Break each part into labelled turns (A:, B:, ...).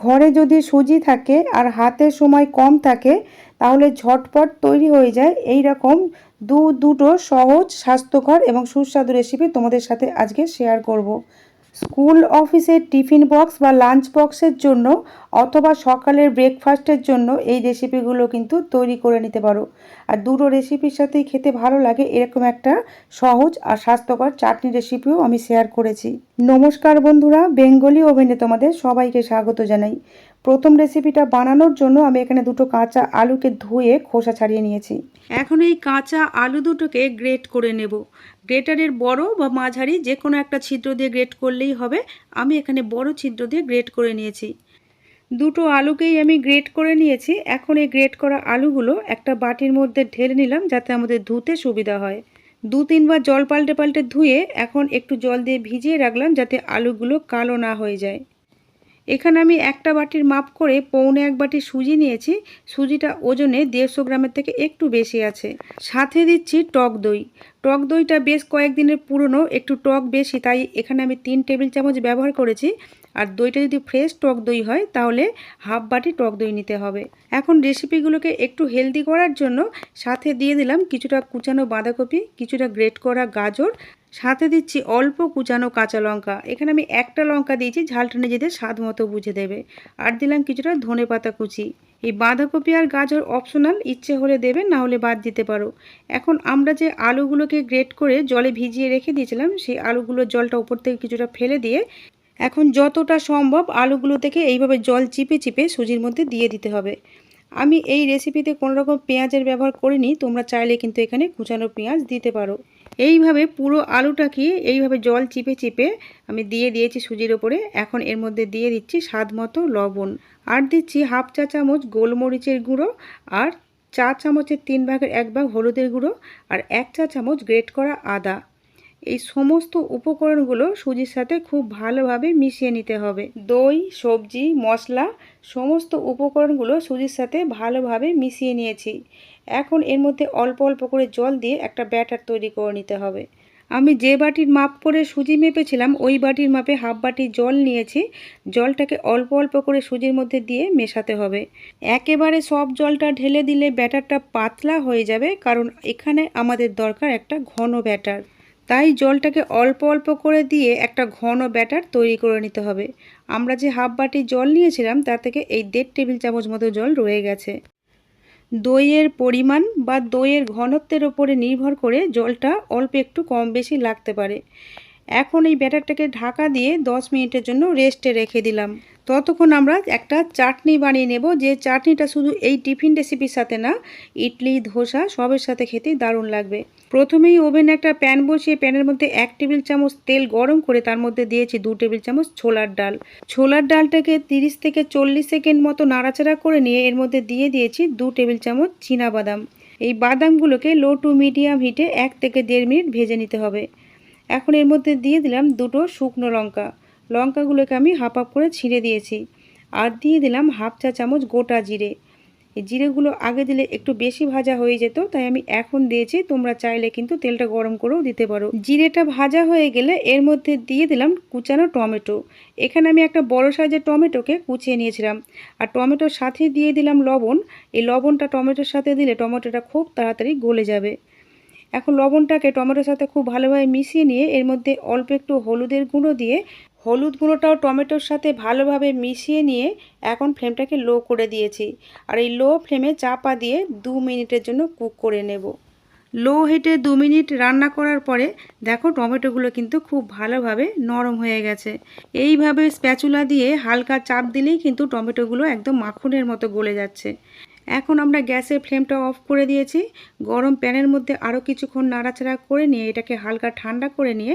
A: ঘরে যদি সুজি থাকে আর হাতে সময় কম থাকে, তাহলে ঝটপট তৈরি হয়ে যায় এই রকম দু দুটো সহজ স্বাস্থ্যকর এবং সুস্বাদু রেসিপি তোমাদের সাথে আজকে শেয়ার করব। স্কুল অফিসের টিফিন বক্স বা লাঞ্চ বক্সের জন্য অথবা সকালের ব্রেকফাস্টের জন্য এই রেসিপিগুলো কিন্তু তৈরি করে নিতে পারো। আর দুটো রেসিপির সাথেই খেতে ভালো লাগে এরকম একটা সহজ আর স্বাস্থ্যকর চাটনি রেসিপিও আমি শেয়ার করেছি। নমস্কার বন্ধুরা, বেঙ্গলি ওভেনে তোমাদের সবাইকে স্বাগত জানাই। প্রথম রেসিপিটা বানানোর জন্য আমি এখানে দুটো কাঁচা আলুকে ধুয়ে খোসা ছাড়িয়ে নিয়েছি। এখন এই কাঁচা আলু দুটোকে গ্রেট করে নেব। গ্রেটারের বড় বা মাঝারি যে কোনো একটা ছিদ্র দিয়ে গ্রেট করলেই হবে। আমি এখানে বড় ছিদ্র দিয়ে গ্রেট করে নিয়েছি। দুটো আলুকেই আমি গ্রেট করে নিয়েছি। এখন এই গ্রেট করা আলুগুলো একটা বাটির মধ্যে ঢেলে নিলাম যাতে আমাদের ধুতে সুবিধা হয়। দু তিনবার জল পাল্টে পাল্টে ধুয়ে এখন একটু জল দিয়ে ভিজিয়ে রাখলাম যাতে আলুগুলো কালো না হয়ে যায়। এখানে আমি একটা বাটির মাপ করে পৌনে এক বাটি সুজি নিয়েছি। সুজিটা ওজনে দেড়শো গ্রামের থেকে একটু বেশি আছে। সাথে দিচ্ছি টক দই। টক দইটা বেশ কয়েকদিনের পুরনো, একটু টক বেশি, তাই এখানে আমি তিন টেবিল চামচ ব্যবহার করেছি। আর দইটা যদি ফ্রেশ টক দই হয়, তাহলে হাফ বাটি টক দই নিতে হবে। এখন রেসিপিগুলোকে একটু হেলদি করার জন্য সাথে দিয়ে দিলাম কিছুটা কুচানো বাঁধাকপি, কিছুটা গ্রেট করা গাজর সাথে দিচ্ছি অল্প কুচানো কাঁচা লঙ্কা। এখানে আমি একটা লঙ্কা দিয়েছি ঝালটা নিজেদের স্বাদ মতো বুঝে দেবে। আর দিলাম কিছুটা ধনে পাতা কুচি। এই বাঁধাকপি আর গাজর অপশনাল ইচ্ছে হলে দেবে, না হলে বাদ দিতে পারো। এখন আমরা যে আলুগুলোকে গ্রেট করে জলে ভিজিয়ে রেখে দিয়েছিলাম, সেই আলুগুলোর জলটা উপর থেকে কিছুটা ফেলে দিয়ে এখন যতটা সম্ভব আলুগুলো থেকে এইভাবে জল চিপে চিপে সুজির মধ্যে দিয়ে দিতে হবে। আমি এই রেসিপিতে কোনো রকম পেঁয়াজের ব্যবহার করিনি, তোমরা চাইলে কিন্তু এখানে কুচানো পেঁয়াজ দিতে পারো। এইভাবে পুরো আলুটাকে এইভাবে জল চিপে চিপে আমি দিয়ে দিয়েছি সুজির ওপরে। এখন এর মধ্যে দিয়ে দিচ্ছি স্বাদ মতো লবণ। আর দিচ্ছি হাফ চা চামচ গোলমরিচের গুঁড়ো আর চা চামচের তিন ভাগের এক ভাগ হলুদের গুঁড়ো আর এক চা চামচ গ্রেট করা আদা। এই সমস্ত উপকরণগুলো সুজির সাথে খুব ভালোভাবে মিশিয়ে নিতে হবে। দই, সবজি, মশলা সমস্ত উপকরণগুলো সুজির সাথে ভালোভাবে মিশিয়ে নিয়েছি। এখন এর মধ্যে অল্প অল্প করে জল দিয়ে একটা ব্যাটার তৈরি করে নিতে হবে। আমি যে বাটির মাপ করে সুজি মেপেছিলাম, ওই বাটির মাপে হাফ বাটি জল নিয়েছি। জলটাকে অল্প অল্প করে সুজির মধ্যে দিয়ে মেশাতে হবে। একেবারে সব জলটা ঢেলে দিলে ব্যাটারটা পাতলা হয়ে যাবে, কারণ এখানে আমাদের দরকার একটা ঘন ব্যাটার। তাই জলটাকে অল্প অল্প করে দিয়ে একটা ঘন ব্যাটার তৈরি করে নিতে হবে। আমরা যে হাফ বাটি জল নিয়েছিলাম তা থেকে এই দেড় টেবিল চামচ মতো জল রয়ে গেছে। দইয়ের পরিমাণ বা দইয়ের ঘনত্বের ওপরে নির্ভর করে জলটা অল্প একটু কম বেশি লাগতে পারে। এখন এই ব্যাটারটাকে ঢাকা দিয়ে 10 মিনিটের জন্য রেস্টে রেখে দিলাম। ততক্ষণ আমরা একটা চাটনি বানিয়ে নেব। যে চাটনিটা শুধু এই টিফিন রেসিপির সাথে না, ইডলি, ধোসা সবের সাথে খেতেই দারুণ লাগবে। প্রথমেই ওভেনে একটা প্যান বসিয়ে প্যানের মধ্যে এক টেবিল চামচ তেল গরম করে তার মধ্যে দিয়েছি দু টেবিল চামচ ছোলার ডাল। ছোলার ডালটাকে 30 থেকে চল্লিশ সেকেন্ড মতো নাড়াচাড়া করে নিয়ে এর মধ্যে দিয়ে দিয়েছি দু টেবিল চামচ বাদাম এই বাদামগুলোকে লো টু মিডিয়াম হিটে এক থেকে দেড় মিনিট ভেজে নিতে হবে। এখন এর মধ্যে দিয়ে দিলাম দুটো শুকনো লঙ্কা। লঙ্কাগুলোকে আমি হাফ হাফ করে ছিঁড়ে দিয়েছি। আর দিয়ে দিলাম হাফ চা চামচ গোটা জিরে। এই জিরেগুলো আগে দিলে একটু বেশি ভাজা হয়ে যেত, তাই আমি এখন দিয়েছি, তোমরা চাইলে কিন্তু তেলটা গরম করেও দিতে পারো। জিরেটা ভাজা হয়ে গেলে এর মধ্যে দিয়ে দিলাম কুচানো টমেটো। এখানে আমি একটা বড় সাইজের টমেটোকে কুচিয়ে নিয়েছিলাম। আর টমেটোর সাথে দিয়ে দিলাম লবণ। এই লবণটা টমেটোর সাথে দিলে টমেটোটা খুব তাড়াতাড়ি গলে যাবে। এখন লবণটাকে টমেটোর সাথে খুব ভালোভাবে মিশিয়ে নিয়ে এর মধ্যে অল্প একটু হলুদের গুঁড়ো দিয়ে হলুদ গুঁড়োটাও টমেটোর সাথে ভালোভাবে মিশিয়ে নিয়ে এখন ফ্লেমটাকে লো করে দিয়েছি। আর এই লো ফ্লেমে চাপা দিয়ে দু মিনিটের জন্য কুক করে নেব। লো হিটে দু মিনিট রান্না করার পরে দেখো টমেটোগুলো কিন্তু খুব ভালোভাবে নরম হয়ে গেছে। এইভাবে স্প্যাচুলা দিয়ে হালকা চাপ দিলেই কিন্তু টমেটোগুলো একদম মাখনের মতো গলে যাচ্ছে। এখন আমরা গ্যাসের ফ্লেমটা অফ করে দিয়েছি। গরম প্যানের মধ্যে আরও কিছুক্ষণ নাড়াচাড়া করে নিয়ে এটাকে হালকা ঠান্ডা করে নিয়ে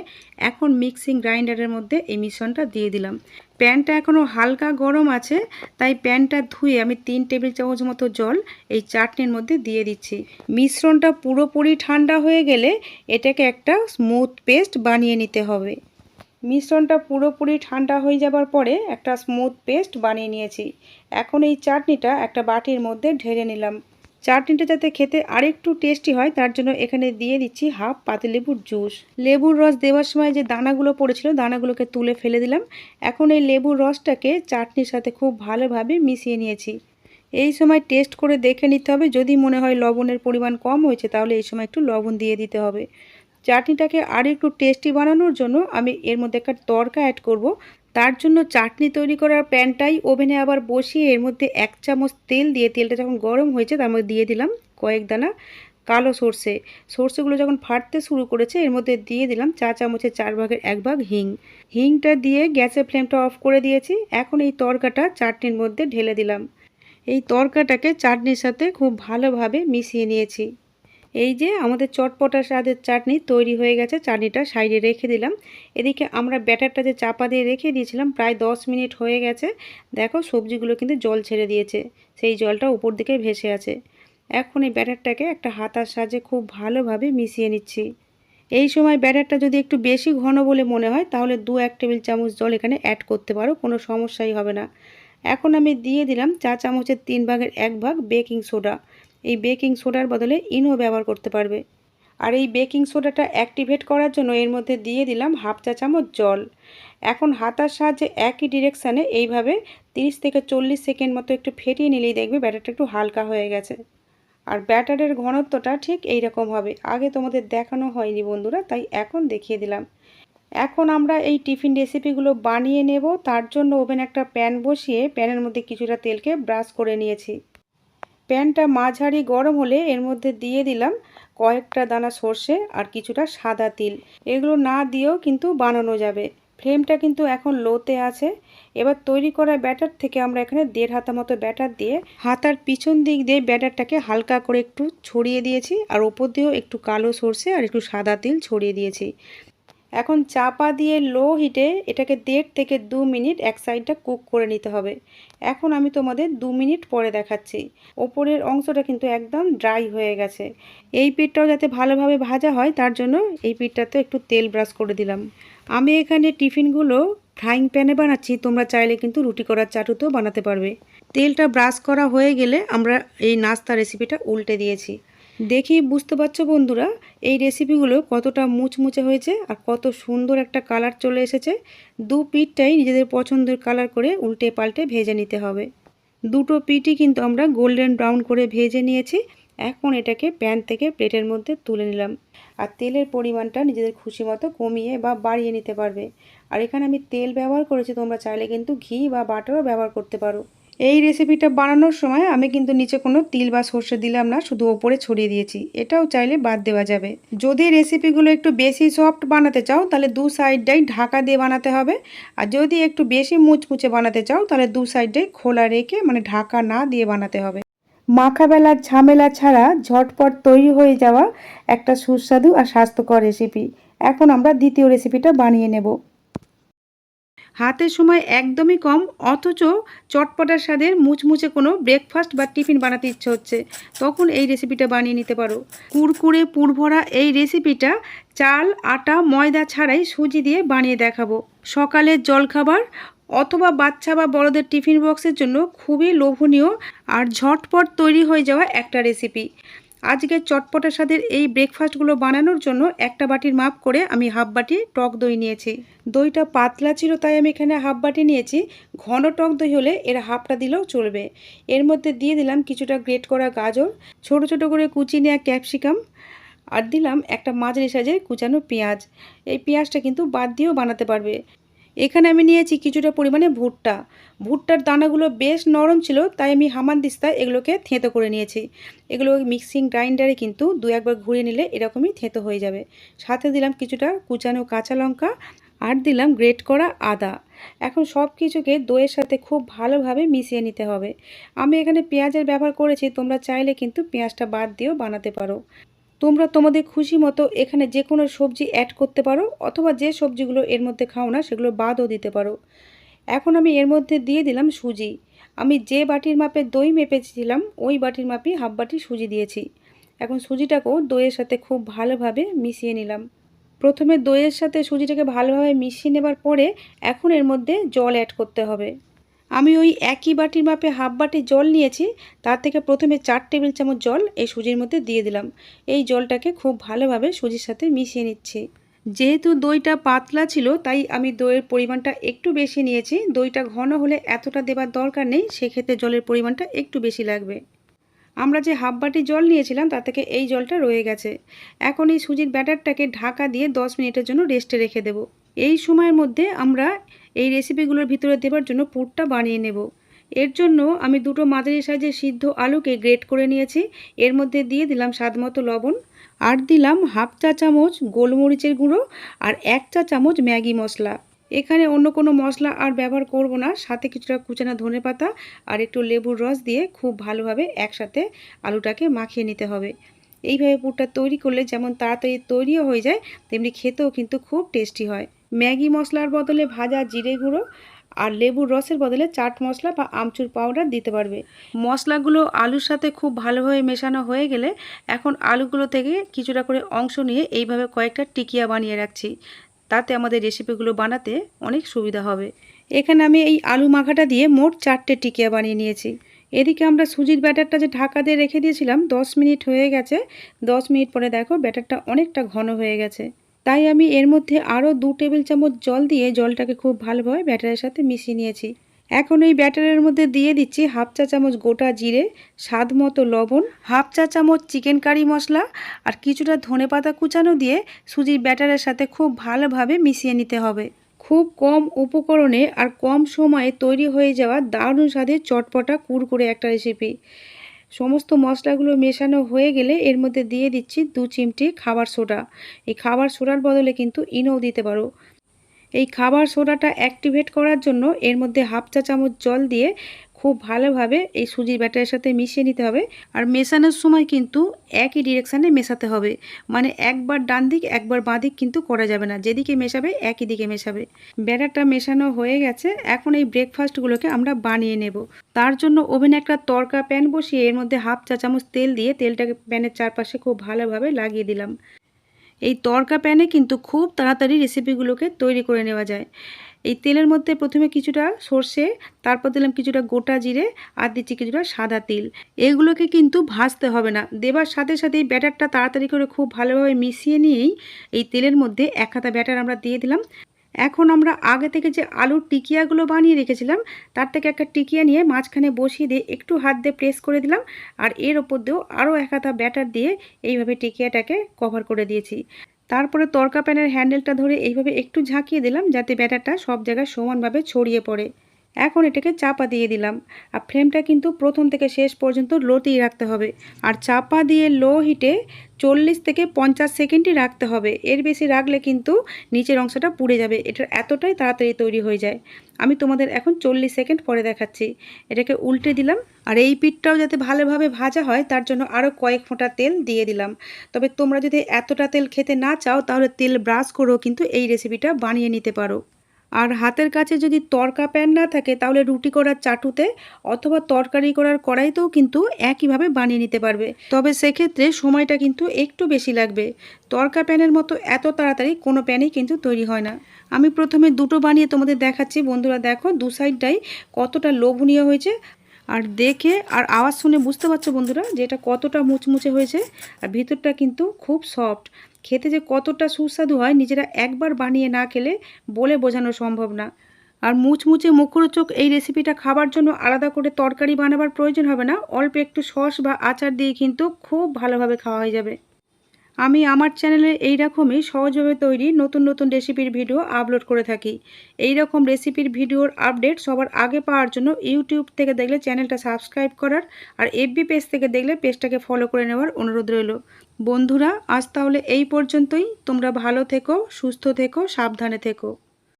A: এখন মিক্সিং গ্রাইন্ডারের মধ্যে এই মিশ্রণটা দিয়ে দিলাম। প্যানটা এখনও হালকা গরম আছে, তাই প্যানটা ধুয়ে আমি তিন টেবিল চামচ মতো জল এই চাটনির মধ্যে দিয়ে দিচ্ছি। মিশ্রণটা পুরোপুরি ঠান্ডা হয়ে গেলে এটাকে একটা স্মুথ পেস্ট বানিয়ে নিতে হবে। মিশ্রণটা পুরোপুরি ঠান্ডা হয়ে যাবার পরে একটা স্মুথ পেস্ট বানিয়ে নিয়েছি। এখন এই চাটনিটা একটা বাটির মধ্যে ঢেলে নিলাম। চাটনিটা যাতে খেতে আরেকটু টেস্টি হয়, তার জন্য এখানে দিয়ে দিচ্ছি হাফ পাতিলেবুর জুস লেবুর রস দেওয়ার সময় যে দানাগুলো পড়েছিল, দানাগুলোকে তুলে ফেলে দিলাম। এখন এই লেবুর রসটাকে চাটনির সাথে খুব ভালোভাবে মিশিয়ে নিয়েছি। এই সময় টেস্ট করে দেখে নিতে হবে। যদি মনে হয় লবণের পরিমাণ কম হয়েছে, তাহলে এই সময় একটু লবণ দিয়ে দিতে হবে। চাটনিটাকে আর একটু টেস্টি বানানোর জন্য আমি এর মধ্যে একটা তরকা অ্যাড করব। তার জন্য চাটনি তৈরি করার প্যানটাই ওভেনে আবার বসিয়ে এর মধ্যে এক চামচ তেল দিয়ে তেলটা যখন গরম হয়েছে তার মধ্যে দিয়ে দিলাম কয়েক দানা কালো সর্ষে। সর্ষেগুলো যখন ফাটতে শুরু করেছে এর মধ্যে দিয়ে দিলাম চা চামচের চার ভাগের এক ভাগ হিং। হিংটা দিয়ে গ্যাসের ফ্লেমটা অফ করে দিয়েছি। এখন এই তরকাটা চাটনির মধ্যে ঢেলে দিলাম। এই তরকাটাকে চাটনির সাথে খুব ভালোভাবে মিশিয়ে নিয়েছি। এই যে আমাদের চটপটা স্বাদের চাটনি তৈরি হয়ে গেছে, চাটনিটা সাইডে রেখে দিলাম। এদিকে আমরা ব্যাটারটা যে চাপা দিয়ে রেখে দিয়েছিলাম, প্রায় দশ মিনিট হয়ে গেছে। দেখো সবজিগুলো কিন্তু জল ছেড়ে দিয়েছে, সেই জলটা উপর দিকে ভেসে আছে। এখন এই ব্যাটারটাকে একটা হাতার সাহায্যে খুব ভালোভাবে মিশিয়ে নিচ্ছি। এই সময় ব্যাটারটা যদি একটু বেশি ঘন বলে মনে হয়, তাহলে দু এক টেবিল চামচ জল এখানে অ্যাড করতে পারো, কোনো সমস্যাই হবে না। এখন আমি দিয়ে দিলাম চা চামচের তিন ভাগের এক ভাগ বেকিং সোডা এই বেকিং সোডার বদলে ইনো ব্যবহার করতে পারবে। আর এই বেকিং সোডাটা অ্যাক্টিভেট করার জন্য এর মধ্যে দিয়ে দিলাম হাফ চা চামচ জল। এখন হাতার সাহায্যে একই ডিরেকশানে এইভাবে 30 থেকে চল্লিশ সেকেন্ড মতো একটু ফেটিয়ে নিলেই দেখবে ব্যাটারটা একটু হালকা হয়ে গেছে। আর ব্যাটারের ঘনত্বটা ঠিক এই রকম হবে। আগে তোমাদের দেখানো হয়নি বন্ধুরা, তাই এখন দেখিয়ে দিলাম। এখন আমরা এই টিফিন রেসিপিগুলো বানিয়ে নেব। তার জন্য ওভেন একটা প্যান বসিয়ে প্যানের মধ্যে কিছুটা তেলকে ব্রাশ করে নিয়েছি। প্যানটা মাঝারি গরম হলে এর মধ্যে দিয়ে দিলাম কয়েকটা দানা সর্ষে আর কিছুটা সাদা তিল। এগুলো না দিয়েও কিন্তু বানানো যাবে। ফ্লেমটা কিন্তু এখন লোতে আছে। এবার তৈরি করা ব্যাটার থেকে আমরা এখানে দেড় হাতা মতো ব্যাটার দিয়ে হাতার পিছন দিক দিয়ে ব্যাটারটাকে হালকা করে একটু ছড়িয়ে দিয়েছি। আর ওপর দিয়েও একটু কালো সর্ষে আর একটু সাদা তিল ছড়িয়ে দিয়েছি। এখন চাপা দিয়ে লো হিটে এটাকে দেড় থেকে দু মিনিট এক সাইডটা কুক করে নিতে হবে। এখন আমি তোমাদের দু মিনিট পরে দেখাচ্ছি। ওপরের অংশটা কিন্তু একদম ড্রাই হয়ে গেছে। এই পিঠটাও যাতে ভালোভাবে ভাজা হয়, তার জন্য এই পিঠটাতে একটু তেল ব্রাশ করে দিলাম। আমি এখানে টিফিনগুলো ফ্রাইং প্যানে বানাচ্ছি, তোমরা চাইলে কিন্তু রুটি করার চাটুতেও বানাতে পারবে। তেলটা ব্রাশ করা হয়ে গেলে আমরা এই নাস্তা রেসিপিটা উল্টে দিয়েছি। দেখি বুঝতে পারছ বন্ধুরা, এই রেসিপিগুলো কতটা মুচমুচে হয়েছে আর কত সুন্দর একটা কালার চলে এসেছে। দু পিঠটাই নিজেদের পছন্দের কালার করে উল্টে পাল্টে ভেজে নিতে হবে। দুটো পিঠই কিন্তু আমরা গোল্ডেন ব্রাউন করে ভেজে নিয়েছি। এখন এটাকে প্যান থেকে প্লেটের মধ্যে তুলে নিলাম। আর তেলের পরিমাণটা নিজেদের খুশি মতো কমিয়ে বা বাড়িয়ে নিতে পারবে। আর এখানে আমি তেল ব্যবহার করেছি, তোমরা চাইলে কিন্তু ঘি বা বাটারও ব্যবহার করতে পারো। এই রেসিপিটা বানানোর সময় আমি কিন্তু নিচে কোনো তিল বা সর্ষে দিলাম না, শুধু ওপরে ছড়িয়ে দিয়েছি। এটাও চাইলে বাদ দেওয়া যাবে। যদি রেসিপিগুলো একটু বেশি সফট বানাতে চাও, তাহলে দু সাইডটাই ঢাকা দিয়ে বানাতে হবে। আর যদি একটু বেশি মুচমুচে বানাতে চাও, তাহলে দু সাইডটাই খোলা রেখে মানে ঢাকা না দিয়ে বানাতে হবে। মাখাবেলার ঝামেলা ছাড়া ঝটপট তৈরি হয়ে যাওয়া একটা সুস্বাদু আর স্বাস্থ্যকর রেসিপি এখন আমরা দ্বিতীয় রেসিপিটা বানিয়ে নেব। হাতের সময় একদমই কম, অথচ চটপটার স্বাদের মুচমুচে কোনো ব্রেকফাস্ট বা টিফিন বানাতে ইচ্ছে হচ্ছে। তখন এই রেসিপিটা বানিয়ে নিতে পারো। কুরকুরে, পুরভরা, এই রেসিপিটা চাল, আটা, ময়দা ছাড়াই সুজি দিয়ে বানিয়ে দেখাবো। সকালের জলখাবার অথবা বাচ্চা বা বড়দের টিফিন বক্সের জন্য খুবই লোভনীয় আর ঝটপট তৈরি হয়ে যাওয়া একটা রেসিপি আজকে চটপটা স্বাদের এই ব্রেকফাস্টগুলো বানানোর জন্য একটা বাটির মাপ করে আমি হাফ বাটি টক দই নিয়েছি। দইটা পাতলা ছিল, তাই আমি এখানে হাফ বাটি নিয়েছি। ঘন টক দই হলে এর হাফটা দিলেও চলবে। এর মধ্যে দিয়ে দিলাম কিছুটা গ্রেট করা গাজর, ছোট ছোট করে কুচি নেওয়া ক্যাপসিকাম আর দিলাম একটা মাঝারি সাইজের কুচানো পেঁয়াজ। এই পেঁয়াজটা কিন্তু বাদ দিয়েও বানাতে পারবে। এখানে আমি নিয়েছি কিছুটা পরিমাণে ভুট্টা। ভুট্টার দানাগুলো বেশ নরম ছিল, তাই আমি হামান দিস্তায় এগুলোকে থেঁতো করে নিয়েছি। এগুলো মিক্সিং গ্রাইন্ডারে কিন্তু দু একবার ঘুরিয়ে নিলে এরকমই থেঁতো হয়ে যাবে। সাথে দিলাম কিছুটা কুচানো কাঁচা লঙ্কা আর দিলাম গ্রেট করা আদা। এখন সব কিছুকে দইয়ের সাথে খুব ভালোভাবে মিশিয়ে নিতে হবে। আমি এখানে পেঁয়াজের ব্যবহার করেছি, তোমরা চাইলে কিন্তু পেঁয়াজটা বাদ দিয়েও বানাতে পারো। তোমরা তোমাদের খুশি মতো এখানে যে কোনো সবজি অ্যাড করতে পারো, অথবা যে সবজিগুলো এর মধ্যে খাও না, সেগুলো বাদও দিতে পারো। এখন আমি এর মধ্যে দিয়ে দিলাম সুজি। আমি যে বাটির মাপে দই মেপেছিলাম, ওই বাটির মাপে হাফ বাটি সুজি দিয়েছি। এখন সুজিটাকেও দইয়ের সাথে খুব ভালোভাবে মিশিয়ে নিলাম। প্রথমে দইয়ের সাথে সুজিটাকে ভালোভাবে মিশিয়ে নেবার পরে এখন এর মধ্যে জল অ্যাড করতে হবে। আমি ওই একই বাটির মাপে হাফ বাটি জল নিয়েছি, তার থেকে প্রথমে চার টেবিল চামচ জল এই সুজির মধ্যে দিয়ে দিলাম। এই জলটাকে খুব ভালোভাবে সুজির সাথে মিশিয়ে নিচ্ছি। যেহেতু দইটা পাতলা ছিল, তাই আমি দইয়ের পরিমাণটা একটু বেশি নিয়েছি। দইটা ঘন হলে এতটা দেবার দরকার নেই, সেক্ষেত্রে জলের পরিমাণটা একটু বেশি লাগবে। আমরা যে হাফ বাটি জল নিয়েছিলাম, তার থেকে এই জলটা রয়ে গেছে। এখন এই সুজির ব্যাটারটাকে ঢাকা দিয়ে 10 মিনিটের জন্য রেস্টে রেখে দেব। এই সময়ের মধ্যে আমরা এই রেসিপিগুলোর ভিতরে দেবার জন্য পুরটা বানিয়ে নেব। এর জন্য আমি দুটো মাঝারি সাইজের সিদ্ধ আলুকে গ্রেট করে নিয়েছি। এর মধ্যে দিয়ে দিলাম স্বাদমতো লবণ। আর দিলাম হাফ চা চামচ গোলমরিচের গুঁড়ো আর এক চা চামচ ম্যাগি মশলা। এখানে অন্য কোনো মশলা আর ব্যবহার করব না। সাথে কিছুটা কুচানো ধনে পাতা আর একটু লেবুর রস দিয়ে খুব ভালোভাবে একসাথে আলুটাকে মাখিয়ে নিতে হবে। এইভাবে পুরটা তৈরি করলে যেমন তাড়াতাড়ি তৈরিও হয়ে যায়, তেমনি খেতেও কিন্তু খুব টেস্টি হয়। ম্যাগি মশলার বদলে ভাজা জিরে গুঁড়ো আর লেবুর রসের বদলে চাট মশলা বা আমচুর পাউডার দিতে পারবে। মশলাগুলো আলুর সাথে খুব ভালোভাবে মেশানো হয়ে গেলে এখন আলুগুলো থেকে কিছুটা করে অংশ নিয়ে এইভাবে কয়েকটা টিকিয়া বানিয়ে রাখছি। তাতে আমাদের রেসিপিগুলো বানাতে অনেক সুবিধা হবে। এখানে আমি এই আলু মাখাটা দিয়ে মোট চারটে টিকিয়া বানিয়ে নিয়েছি। এদিকে আমরা সুজির ব্যাটারটা যে ঢাকা দিয়ে রেখে দিয়েছিলাম, দশ মিনিট হয়ে গেছে। দশ মিনিট পরে দেখো ব্যাটারটা অনেকটা ঘন হয়ে গেছে। তাই আমি এর মধ্যে আরও দু টেবিল চামচ জল দিয়ে জলটাকে খুব ভালোভাবে ব্যাটারের সাথে মিশিয়ে নিয়েছি। এখন এই ব্যাটারের মধ্যে দিয়ে দিচ্ছি হাফ চা চামচ গোটা জিরে, স্বাদ মতো লবণ, হাফ চা চামচ চিকেন কারি মশলা আর কিছুটা ধনে পাতা কুচানো দিয়ে সুজির ব্যাটারের সাথে খুব ভালোভাবে মিশিয়ে নিতে হবে। খুব কম উপকরণে আর কম সময়ে তৈরি হয়ে যাওয়া দারুণ স্বাদের চটপটা কুড়কুড়ে একটা রেসিপি সমস্ত মশলাগুলো মেশানো হয়ে গেলে এর মধ্যে দিয়ে দিচ্ছি দু চিমটি খাবার সোডা। এই খাবার সোডার বদলে কিন্তু ইনোও দিতে পারো। এই খাবার সোডাটা অ্যাক্টিভেট করার জন্য এর মধ্যে হাফ চা চামচ জল দিয়ে খুব ভালোভাবে এই সুজির ব্যাটারের সাথে মিশিয়ে নিতে হবে। আর মেশানোর সময় কিন্তু একই ডিরেকশানে মেশাতে হবে। মানে একবার ডান দিক, একবার বাঁ দিক কিন্তু করা যাবে না। যেদিকে মেশাবে, একই দিকে মেশাবে। ব্যাটারটা মেশানো হয়ে গেছে। এখন এই ব্রেকফাস্টগুলোকে আমরা বানিয়ে নেব। তার জন্য ওভেনে একটা তরকা প্যান বসিয়ে এর মধ্যে হাফ চা চামচ তেল দিয়ে তেলটাকে প্যানের চারপাশে খুব ভালোভাবে লাগিয়ে দিলাম। এই তরকা প্যানে কিন্তু খুব তাড়াতাড়ি রেসিপিগুলোকে তৈরি করে নেওয়া যায়। এই তেলের মধ্যে প্রথমে কিছুটা সর্ষে, তারপর দিলাম কিছুটা গোটা জিরে, আর দিচ্ছি কিছুটা সাদা তিল। এগুলোকে কিন্তু ভাজতে হবে না। দেবার সাথে সাথে এই ব্যাটারটা তাড়াতাড়ি করে খুব ভালোভাবে মিশিয়ে নিয়েই এই তেলের মধ্যে এক হাতা ব্যাটার আমরা দিয়ে দিলাম। এখন আমরা আগে থেকে যে আলুর টিকিয়াগুলো বানিয়ে রেখেছিলাম, তার থেকে একটা টিকিয়া নিয়ে মাঝখানে বসিয়ে দিয়ে একটু হাত দিয়ে প্রেস করে দিলাম, আর এর ওপর দিয়েও আরও এক হাতা ব্যাটার দিয়ে এইভাবে টিকিয়াটাকে কভার করে দিয়েছি। তারপরে তরকা প্যানের হ্যান্ডেলটা ধরে এইভাবে একটু ঝাঁকিয়ে দিলাম যাতে ব্যাটারটা সব জায়গায় সমানভাবে ছড়িয়ে পড়ে। এখন এটাকে চাপা দিয়ে দিলাম। আর ফ্লেমটা কিন্তু প্রথম থেকে শেষ পর্যন্ত লোতেই রাখতে হবে। আর চাপা দিয়ে লো হিটে চল্লিশ থেকে পঞ্চাশ সেকেন্ডই রাখতে হবে। এর বেশি রাখলে কিন্তু নিচের অংশটা পুড়ে যাবে। এটা এতটাই তাড়াতাড়ি তৈরি হয়ে যায়। আমি তোমাদের এখন চল্লিশ সেকেন্ড পরে দেখাচ্ছি। এটাকে উল্টে দিলাম। আর এই পিঠটাও যাতে ভালোভাবে ভাজা হয়, তার জন্য আরও কয়েক ফোঁটা তেল দিয়ে দিলাম। তবে তোমরা যদি এতটা তেল খেতে না চাও, তাহলে তেল ব্রাশ করেও কিন্তু এই রেসিপিটা বানিয়ে নিতে পারো। আর হাতের কাছে যদি তরকা প্যান না থাকে, তাহলে রুটি করার চাটুতে অথবা তরকারি করার কড়াইতেও কিন্তু একইভাবে বানিয়ে নিতে পারবে। তবে সেক্ষেত্রে সময়টা কিন্তু একটু বেশি লাগবে। তরকা প্যানের মতো এত তাড়াতাড়ি কোনো প্যানেই কিন্তু তৈরি হয় না। আমি প্রথমে দুটো বানিয়ে তোমাদের দেখাচ্ছি। বন্ধুরা, দেখো দু সাইডটাই কতটা লোভনীয় হয়েছে। আর দেখে আর আওয়াজ শুনে বুঝতে পারছ বন্ধুরা, যে এটা কতটা মুচমুচে হয়েছে। আর ভিতরটা কিন্তু খুব সফট। খেতে যে কতটা সুস্বাদু হয় নিজেরা একবার বানিয়ে না খেলে বলে বোঝানো সম্ভব না। আর মুচমুচে মুখরোচক এই রেসিপিটা খাবার জন্য আলাদা করে তরকারি বানাবার প্রয়োজন হবে না, অল্প একটু সস বা আচার দিয়ে কিন্তু খুব ভালোভাবে খাওয়া হয়ে যাবে। আমি আমার চ্যানেলে এই রকমই সহজভাবে তৈরি নতুন নতুন রেসিপির ভিডিও আপলোড করে থাকি। এই রকম রেসিপির ভিডিওর আপডেট সবার আগে পাওয়ার জন্য ইউটিউব থেকে দেখলে চ্যানেলটা সাবস্ক্রাইব করার আর এফবি পেজ থেকে দেখলে পেজটাকে ফলো করে নেওয়ার অনুরোধ রইল। বন্ধুরা, আজ তাহলে এই পর্যন্তই। তোমরা ভালো থেকো, সুস্থ থেকো, সাবধানে থেকো।